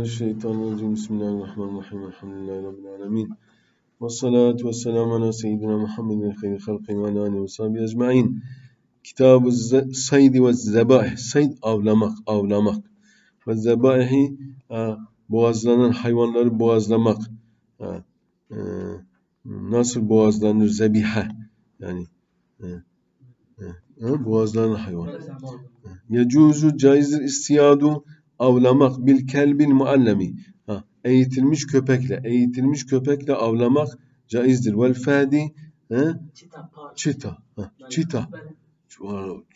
Euzubillahimineşşeytanirracim. Bismillahirrahmanirrahim. Elhamdülillahi Rabbil alemin. Ve salatu ve selamu ala seyyidina Muhammedin khayri halqi ve ala alihi ve sahbihi ecma'in. Kitab-ı Saydi ve Zebaih. Sayd avlamak, avlamak. Ve zebaihi boğazlanan hayvanları boğazlamak. Ha, e, nasıl boğazlanır? Zebihe. Yani e, e, boğazlanan hayvan. Yecuzu caizdir istiyadu avlamak bil kelbil muallemi. Ha, eğitilmiş köpekle, eğitilmiş köpekle avlamak caizdir. Vel fadi he? Çita, çita. Ha, çita.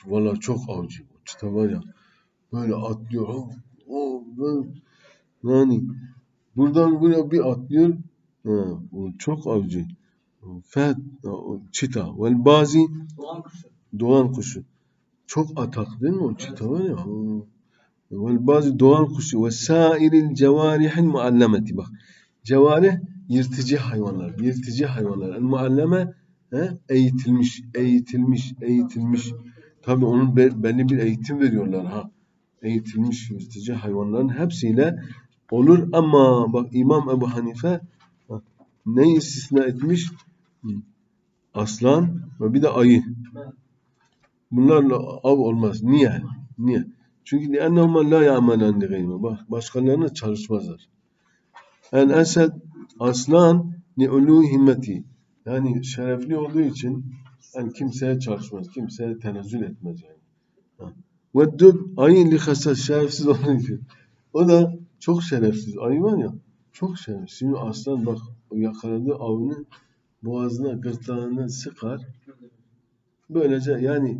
Valla, çok avcı. Çita var ya böyle atlıyor. O, o, böyle, yani buradan buraya bir atlıyor. Ha, çok avcı. Fed, çita. Vel bazi Doğan kuşu. doğan kuşu. Çok atak değil mi o çita var ya? Vel bazı doğan kuşu ve sairil cevarihil muallemeti bak. Cevarih yırtıcı hayvanlar, yırtıcı hayvanlar. El mualleme he, eğitilmiş, eğitilmiş, eğitilmiş. Tabii onun be- belli bir eğitim veriyorlar ha. Eğitilmiş yırtıcı hayvanların hepsiyle olur ama bak İmam Ebu Hanife ha, ne istisna etmiş? Aslan ve bir de ayı. Bunlarla av olmaz. Niye? Niye? Çünkü لِأَنَّهُمَا لَا يَعْمَلَنْ لِغَيْرِهِ Bak başkalarına çalışmazlar. El esed aslan ni ulu himmeti. Yani şerefli olduğu için yani kimseye çalışmaz, kimseye tenezzül etmez yani. Ha. Ve dub ayı li hasas şerefsiz olduğu için. O da çok şerefsiz. Ayı var ya çok şerefsiz. Şimdi aslan bak o yakaladığı avını boğazına, gırtlağına sıkar. Böylece yani e,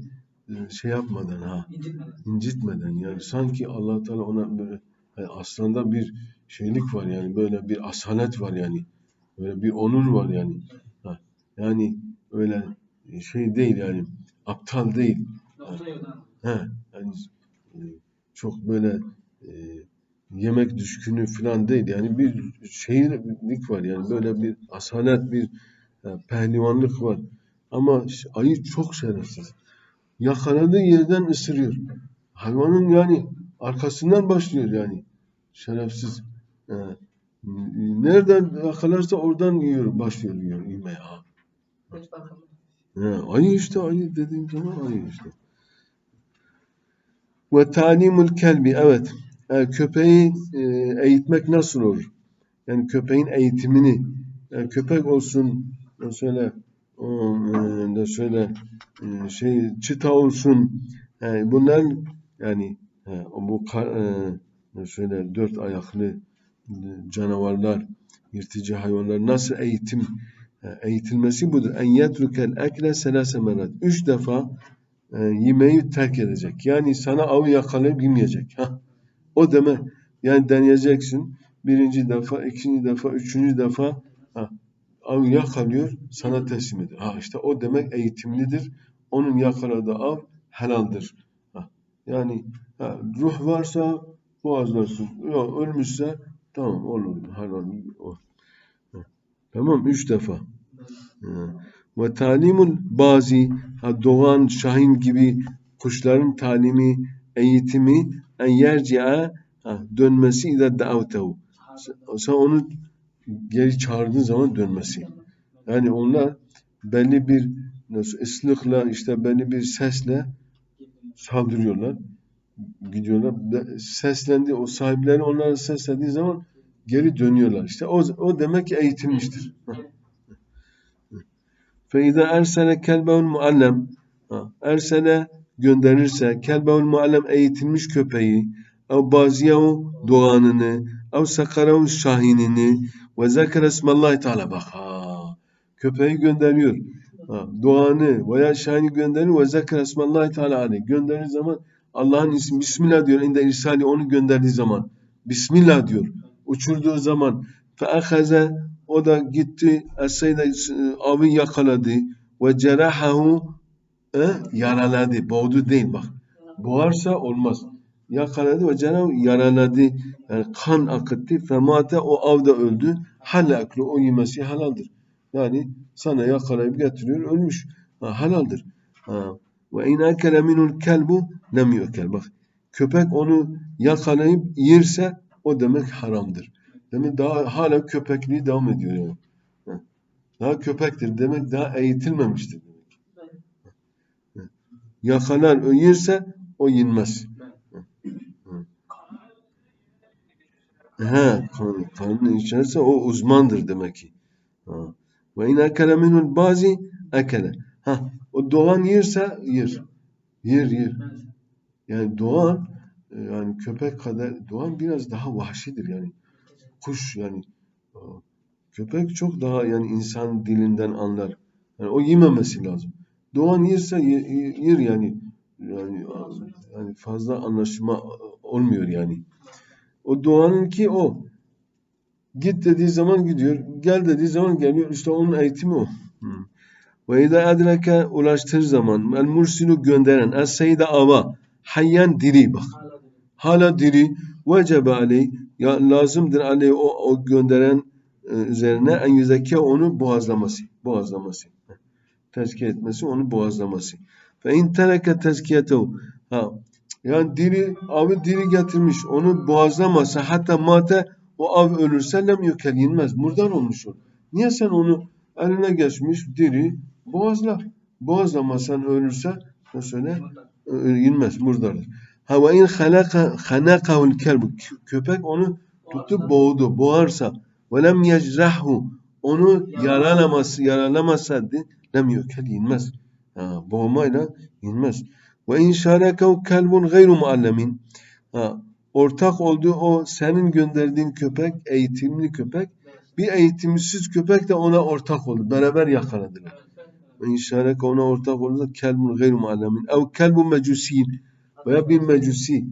şey yapmadan ha İncitmeden. incitmeden yani sanki allah Teala ona böyle yani aslında bir şeylik var yani böyle bir asalet var yani böyle bir onur var yani. Ha, yani öyle şey değil yani aptal değil. He, yani e, çok böyle e, yemek düşkünü falan değil yani bir şeylik var yani böyle bir asalet bir e, pehlivanlık var. Ama ayı çok şerefsiz yakaladığı yerden ısırıyor. Hayvanın yani arkasından başlıyor yani. Şerefsiz. Ee, nereden yakalarsa oradan yiyor, başlıyor yiyor, yemeye. Ha. He, ayı işte ayı dediğim zaman ayı işte. Ve talimul kelbi evet. Yani köpeği e, eğitmek nasıl olur? Yani köpeğin eğitimini yani köpek olsun şöyle e, de şöyle e, şey çita olsun yani bunlar yani e, bu e, şöyle dört ayaklı e, canavarlar yırtıcı hayvanlar nasıl eğitim e, eğitilmesi budur. En yetrukel ekle selase merat. Üç defa e, yemeği terk edecek. Yani sana avı yakalayıp yemeyecek. Hah. O demek. Yani deneyeceksin. Birinci defa, ikinci defa, üçüncü defa ha, av yakalıyor, sana teslim ediyor. Ha işte o demek eğitimlidir. Onun yakaladığı av helaldir. Ha, yani ha, ruh varsa boğazlarsın. Yok ölmüşse tamam olur. Helal. O. Ha, Tamam üç defa. Ve talimul bazi ha, doğan şahin gibi kuşların talimi, eğitimi en yerci'a ha, dönmesi ile davtehu. Sen onu geri çağırdığın zaman dönmesi. Yani onlar belli bir nasıl ıslıkla işte belli bir sesle saldırıyorlar. Gidiyorlar. Seslendi o sahipleri onlara seslendiği zaman geri dönüyorlar. İşte o, o demek ki eğitilmiştir. Feyda ersele kelbeul muallem Ha, ersele gönderirse kelbeul muallem eğitilmiş köpeği ev baziyehu doğanını ev sakarahu şahinini ve zekere ismallahi teala bak ha köpeği gönderiyor. Ha, doğanı veya şahini gönderiyor ve zekere ismallahi teala aleyh gönderir zaman Allah'ın ismi Bismillah diyor. İnde irsali onu gönderdiği zaman Bismillah diyor. Uçurduğu zaman fe ahaze o da gitti eseyde avı yakaladı ve cerahahu e, yaraladı. Boğdu değil bak. Boğarsa olmaz yakaladı ve Cenab-ı yaraladı. Yani kan akıttı. Femate o avda öldü. Halle aklı o yemesi halaldır. Yani sana yakalayıp getiriyor ölmüş. Ha, halaldır. Ha. Ve in akele minul kelbu lem yukel. Bak köpek onu yakalayıp yerse o demek haramdır. Demek daha hala köpekliği devam ediyor yani. Daha köpektir demek daha eğitilmemiştir. Yakalar yerse o yenmez. He, kan, kanını içerse o uzmandır demek ki. Ha. Ve in ekele minhul bazı ekele. Ha, o doğan yerse yer. Yer yer. Yani doğan e, yani köpek kadar doğan biraz daha vahşidir yani. Kuş yani. Aa, Köpek çok daha yani insan dilinden anlar. Yani o yememesi lazım. Doğan yerse ye- ye- yer yani. Yani yani fazla anlaşma olmuyor yani. O doğanın ki o. Git dediği zaman gidiyor. Gel dediği zaman geliyor. İşte onun eğitimi o. Hı. Ve izâ edreke ulaştığı zaman el mursilu gönderen es seyde ava hayyan diri bak. hala diri vecebe aleyh ya lazımdır aleyh o, o gönderen e, üzerine en yüzeke onu boğazlaması. Boğazlaması. Tezkiye etmesi onu boğazlaması. Fe in tereke tezkiyetehu. Ha. Yani diri, avı diri getirmiş. Onu boğazlamasa hatta mate o av ölürse lem yükel yenmez. Murdar olmuş o. Niye sen onu eline geçmiş diri boğazla. Boğazlamasan ölürse ne söyle? Yenmez. Murdardır. Ha ve in hanakahul kelbu. Köpek onu tutup boğdu. Boğarsa ve lem yecrahhu onu yaralaması yaralamasa de lem yükel yenmez. Ha, boğmayla yenmez. Ve in şarakahu kelbun gayru muallemin. Ortak olduğu o senin gönderdiğin köpek, eğitimli köpek, bir eğitimsiz köpek de ona ortak oldu. Beraber yakaladılar. Ve in ona ortak olursa kelbun gayru muallemin. Ev kelbun mecusiyin. Veya bir mecusi.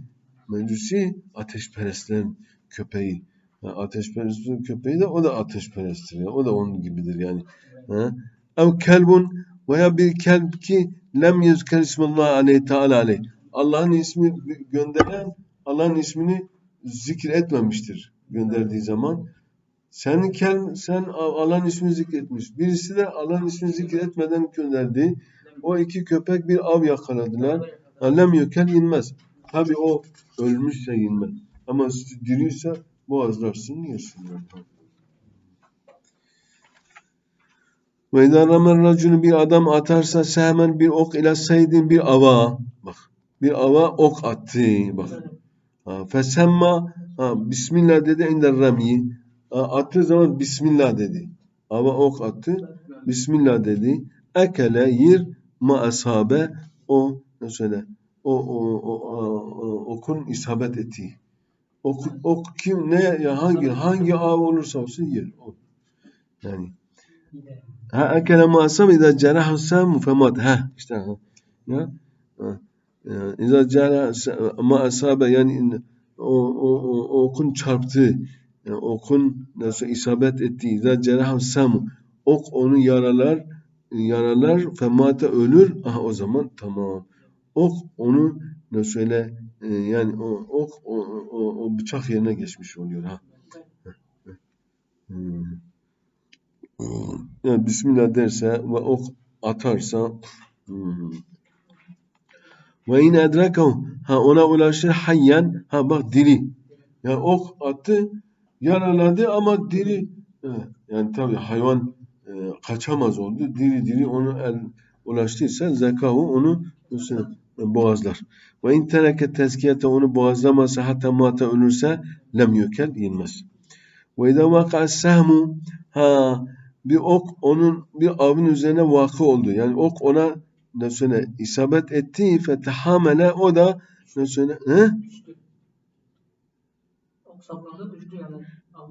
Mecusi ateşperestlerin köpeği. Ha, ateşperestlerin köpeği de o da ateşperesttir. Ya. O da onun gibidir yani. Ha? Ev kelbun veya bir kelb ki lem yüzker ismallah aleyhi teala aleyh. Allah'ın ismi gönderen Allah'ın ismini zikir etmemiştir gönderdiği zaman. Sen kel, sen Allah'ın ismini zikretmiş. Birisi de Allah'ın ismini zikretmeden gönderdi. O iki köpek bir av yakaladılar. Lem yükel inmez. Tabi o ölmüşse inmez. Ama diriyse boğazlarsın yersin. Yani. Ve idâ ramen bir adam atarsa sehmen bir ok ile saydin bir ava. Bak. Bir ava ok attı. Bak. Ha, fesemma Bismillah dedi inde rami. Attığı zaman Bismillah dedi. Ava ok attı. Bismillah dedi. Ekele yer ma ashabe o ne söyle o, o, o, o, okun isabet ettiği. Ok, ok kim ne ya hangi hangi av olursa olsun yer. Yani. Ha ekele ma ashabe idâ cerahu samu femat. Ha işte ha. Ya. İzâ cerahu ma yani o, o, o, okun çarptı. Yani okun nasıl isabet etti. İzâ cerahu samu. Ok onu yaralar yaralar femate ölür. Aha o zaman tamam. Ok onu ne söyle e, yani o ok o, o, o bıçak yerine geçmiş oluyor ha. Hmm. Yani Bismillah derse ve ok atarsa hmm. ve in edrakahu ha ona ulaşır hayyan ha bak diri. Yani ok attı yaraladı ama diri yani tabii hayvan e, kaçamaz oldu. Diri diri onu el ulaştıysa zekahu onu boğazlar. Ve in tereke tezkiyete onu boğazlamasa hatta mata ölürse lem yükel yenmez. Ve idâ vaka sehmu ha bir ok onun bir avın üzerine vakı oldu. Yani ok ona ne söyle isabet etti fetehamele o da ne söyle he?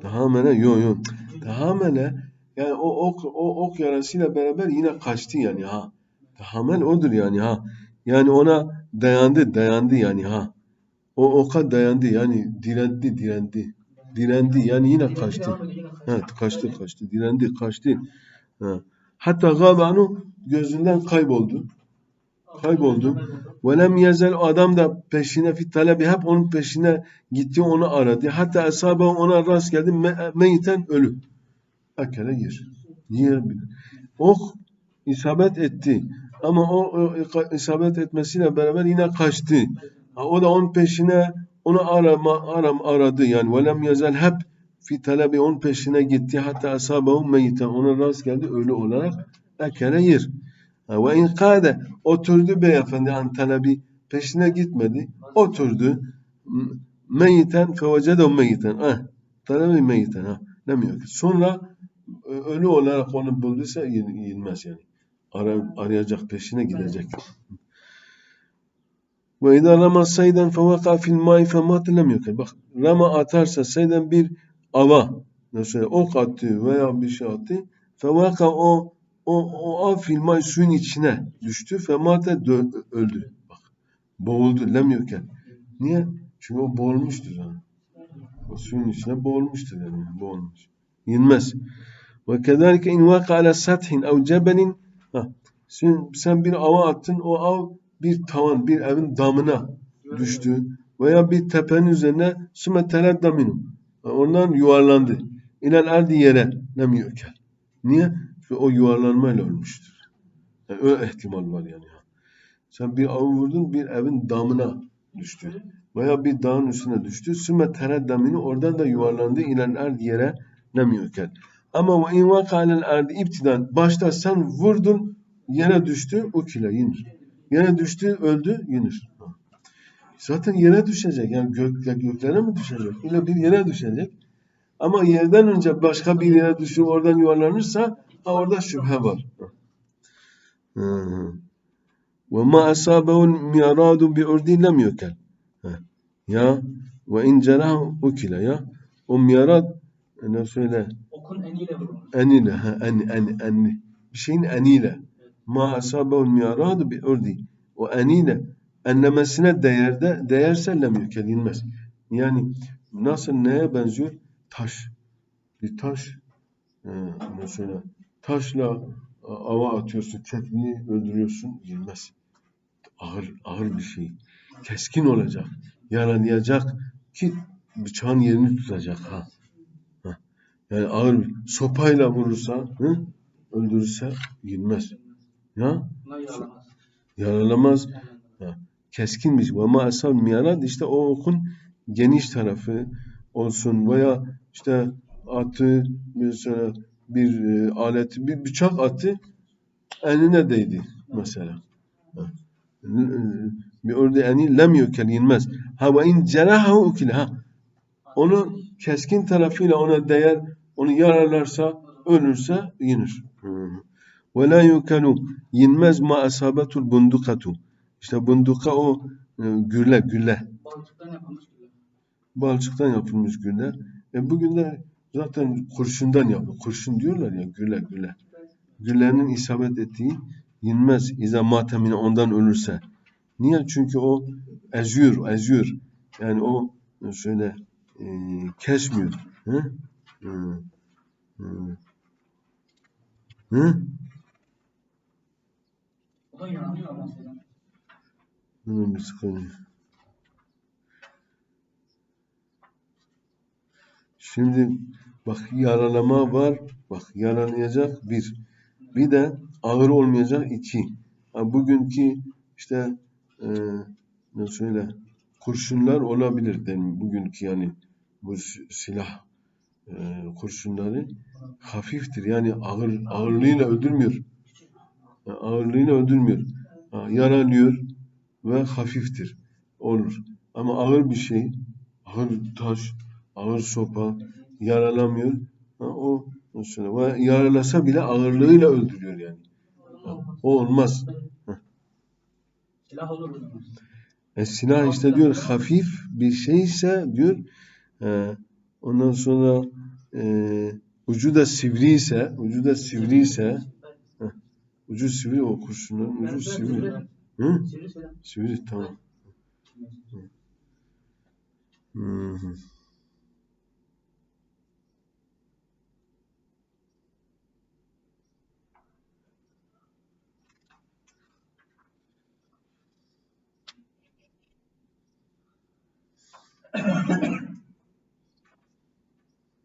Tahamele yok yok. Tahamele yani o ok o ok yarasıyla beraber yine kaçtı yani ha. Tahamel odur yani ha. Yani ona dayandı dayandı yani ha. O oka dayandı yani direndi direndi. Direndi yani yine kaçtı. Evet kaçtı kaçtı direndi kaçtı. Ha. Hatta gabanu gözünden kayboldu. Kayboldu. Ve lem yezel adam da peşine fit talebi hep onun peşine gitti onu aradı. Hatta ashaba ona rast geldi me- meyiten ölü. Akele yer. Yer bile. Ok isabet etti. Ama o, o isabet etmesiyle beraber yine kaçtı. O da onun peşine onu arama aram aradı yani velem yezel hep fi talebi onun peşine gitti hatta asabahu meyiten ona rast geldi ölü olarak ekele yer. Ve in kade oturdu beyefendi an talebi peşine gitmedi. Oturdu m- meyiten fevecede meyiten. Ha, talebi meyiten. Ha, demiyor ki. Sonra e, ölü olarak onu bulduysa yenmez yani. Ara, arayacak peşine gidecek. Ve idâ rama sayden fevaka fil mai femâte lem yukal. Bak rama atarsa sayden bir ava mesela ok attı veya bir şey attı. Fevaka o o, o av fil mai suyun içine düştü. Femâte dö- öldü. Bak boğuldu lem yukal. Niye? Çünkü o boğulmuştur. Yani. O suyun içine boğulmuştur yani. Boğulmuş. Yenmez. Ve kederike in vaka ala sethin ev cebelin sen, sen bir ava attın o av bir tavan bir evin damına düştü veya bir tepenin üzerine sümme tereddaminu ondan yuvarlandı. İlel erdi yere nem yükel. Niye? Çünkü o yuvarlanmayla ölmüştür. Yani öyle ihtimal var yani. Sen bir avı vurdun bir evin damına düştü. Veya bir dağın üstüne düştü. Sümme tereddaminu oradan da yuvarlandı. İlel erdi yere nem yükel. Ama ve in vaka alel erdi iptidan başta sen vurdun yere düştü ukile yenir. Yere düştü öldü. Ha. Zaten yere düşecek yani gök, göklere mi düşecek? İle bir yere düşecek. Ama yerden önce başka bir yere düşüp oradan yuvarlanırsa ha, orada şüphe var. Ve ma asabehu miradu bi urdi lem yukel. Ya ve in cerahu ukile ya. O mirad ne söyle Okun eniyle vurulmuş. enine ha en en en bir şeyin eniyle ma asabehu miradu bi urdi o eniyle enlemesine değerde değerse lem yükel inmez. Yani nasıl neye benziyor? Taş. Bir taş e, mesela taşla ava atıyorsun, tekniği öldürüyorsun, yenmez. Ağır, ağır bir şey. Keskin olacak. Yaralayacak ki bıçağın yerini tutacak ha. ha. Yani ağır bir- sopayla vurursa, hı? öldürürse yenmez. Ya yaralamaz. yaralamaz. Yani Ha, keskin bir şey. Ve ma asal miyarad işte o okun geniş tarafı olsun veya işte atı mesela bir e, aleti bir bıçak atı eline değdi mesela. Ha. E, Bir orada eni lem yukel yenmez. Ha ve in cerahahu ukile ha. Onu keskin tarafıyla ona değer, onu yararlarsa, ölürse yenir. Hı. Ve la yukelu yenmez ma asabetul bundukatu. İşte bunduka o e, gülle, gülle. Balçıktan yapılmış gibi. Balçıktan yapılmış gülle. E bugün de zaten kurşundan yapılıyor. Kurşun diyorlar ya gülle, gülle. Güllenin isabet ettiği yenmez. İza matemine ondan ölürse. Niye? Çünkü o eziyor, eziyor. Yani o e, şöyle e, kesmiyor. Hı? Hı. Hı. Hı? Da yanıyor mesela. Bunun bir. Şimdi bak yaralama var. Bak yaralayacak bir. Bir de ağır olmayacak iki. Ha, bugünkü işte e, ne söyle kurşunlar olabilir dedim. Bugünkü yani bu si- silah e, kurşunları hafiftir. Yani ağır ağırlığıyla öldürmüyor. Ha, ağırlığıyla öldürmüyor. Yaralıyor ve hafiftir. Olur. Ama ağır bir şey, ağır taş, ağır sopa yaralamıyor. Ha, o mesela ve yaralasa bile ağırlığıyla öldürüyor yani. Ha, o olmaz. Silah olur zaman. E, silah işte diyor hafif bir şeyse diyor e, ondan sonra e, ucu da sivri ise ucu da sivri ise ucu sivri o kurşunun ucu sivri. Hı? Sivri tamam. Hı hı.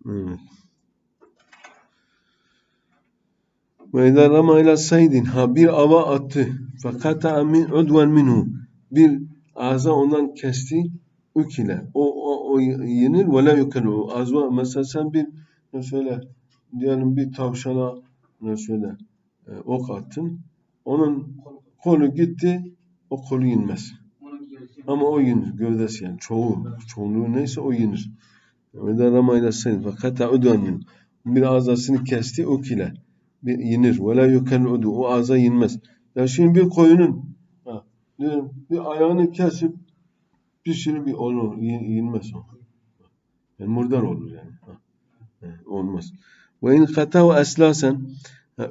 Evet. Ve izâ rama ila saydin ha bir ava attı. Fakat min udven minhu bir ağza ondan kesti. ukile. O, o, o yenir ve la yukelu. Azva mesela sen bir ne söyle diyelim bir tavşana ne söyle e, ok attın. Onun Kol. kolu gitti. O kolu yenmez. Ama o yenir. Gövdesi yani. Çoğu. Çoğunluğu neyse o yenir. Ve de ramayla sayın. Fakat udanın. Bir azasını kesti ukile. Bir yenir. Ve la yukelu udu. O aza yenmez. Ya şimdi bir koyunun ha, bir ayağını kesip pişirip. Yen, yenmez o. Yani murdar olur yani. Olmaz. Ve in katav eslasen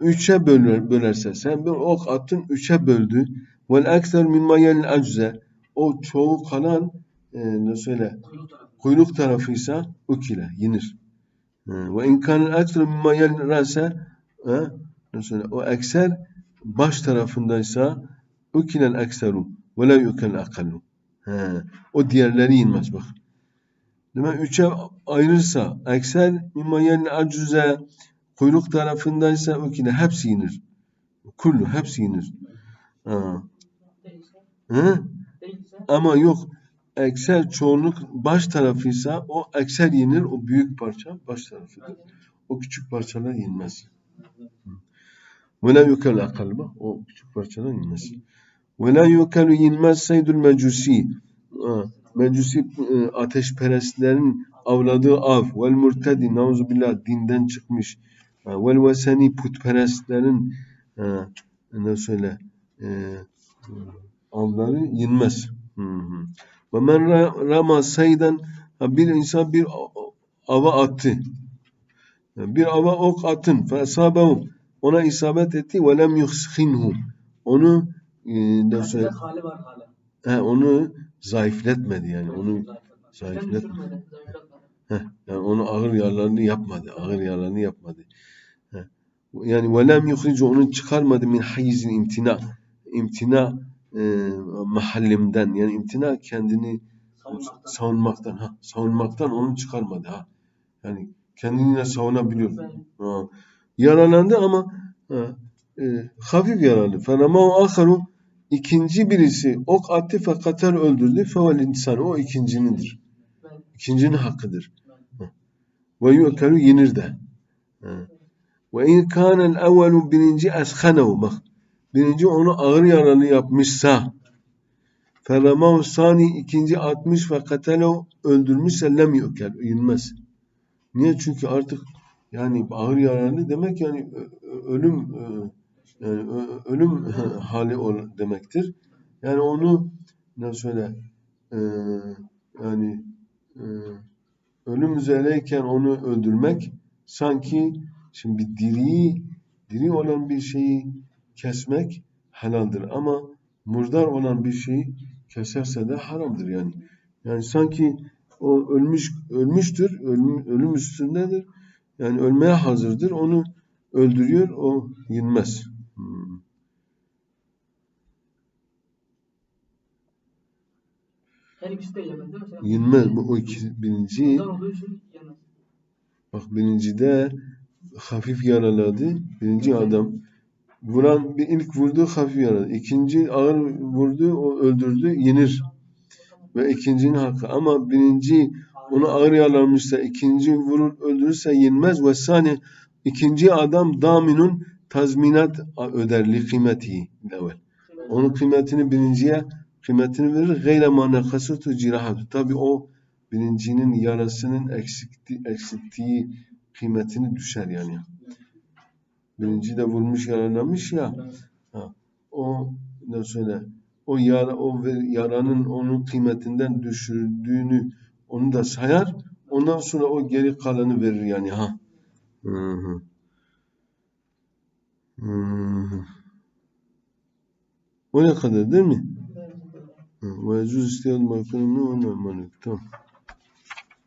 üçe böler, bölerse sen bir ok attın üçe böldü. Vel ekser mimma yel acze o çoğu kalan e, ne söyle Kuyruk tarafı. kuyruk tarafıysa ukile yenir. Ve in kanel ekser mimma yel rase ha, ne söyle o ekser baş tarafındaysa ukilel ekseru ve la yukel akallu. O diğerleri yenmez bak. Demek üçe ayırırsa ekser mimma yel acze kuyruk tarafındaysa ukile hepsi yenir. Kullu hepsi yenir. Ha. Değilse. Ama yok ekser çoğunluk baş tarafıysa o ekser yenir o büyük parça baş tarafıdır. O küçük parçalar yenmez. Ve la yukel akal bak o küçük parçalar yenmez. Ve la yukel yenmez seydül mecusi. Mecusi e, ateşperestlerin avladığı av. Vel murtedi nauzubillah dinden çıkmış. Vel veseni putperestlerin ne söyle e, avları yenmez. Ve men ra- rama saydan ha, bir insan bir ava attı. Bir ava ok attın. Fesabehu. Ona isabet etti. Ve lem yuhsinhu. Onu e, hali var he, onu zayıfletmedi yani. Onu Zayıflatma. zayıflet- Sen düşürmedi, zayıflatma. Heh, yani onu ağır yaralarını yapmadı. Ağır yaralarını yapmadı. Heh. Yani velem yuhricu onu çıkarmadı min hayizin imtina. İmtina e, mahallimden. Yani imtina kendini Savunmaktan. savunmaktan. Ha, savunmaktan onu çıkarmadı. Ha. Yani kendini yine savunabiliyor. Yaralandı ama ha, e, hafif yaralı. Fenama aharu ikinci birisi ok attı fakat öldürdü. Fevel insan o ikincinindir. İkincinin hakkıdır. Ve yu'kelu yenir de. Ve in kânel evvelu birinci eshanehu bak. Birinci onu ağır yaralı yapmışsa feramahu sani ikinci atmış ve katalehu öldürmüşse lem yu'kel yenmez. Niye? Çünkü artık yani ağır yaralı demek yani ö- ö- ölüm e, yani ölüm hali ol- demektir. Yani onu ne söyle e, yani e, ölüm üzereyken onu öldürmek sanki şimdi bir diri diri olan bir şeyi kesmek helaldir ama murdar olan bir şeyi keserse de haramdır yani. Yani sanki o ölmüş ölmüştür, ölüm, ölüm üstündedir. Yani ölmeye hazırdır. Onu öldürüyor, o yenmez. Hmm. Her ikisi de yemez değil mi? Sen- Yenmez. Bu o iki, birinci. Bak birincide hafif yaraladı. Birinci adam vuran bir ilk vurdu hafif yaraladı. İkinci ağır vurdu o öldürdü yenir. Ve ikincinin hakkı. Ama birinci onu ağır yaralamışsa ikinci vurur öldürürse yenmez. Ve sani ikinci adam daminun tazminat öder li kıymeti evvel. Onun kıymetini birinciye kıymetini verir. Gayre ma nakasatu cirahatu. Tabi o birincinin yarasının eksikti, eksilttiği kıymetini düşer yani. Birinci de vurmuş yaralamış ya. Ha, o ne söyle o yara o ve- yaranın onun kıymetinden düşürdüğünü onu da sayar. Ondan sonra o geri kalanı verir yani ha. Hı hı. Hı. O ne kadar değil mi? Ve yecuz isteyen makamını ve memalik. Tamam.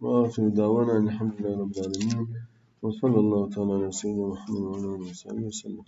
Ve ahiru davana elhamdülillahi rabbil alemin. Ve sallallahu teala ala seyyidina Muhammed ve aleyhi ve sellem.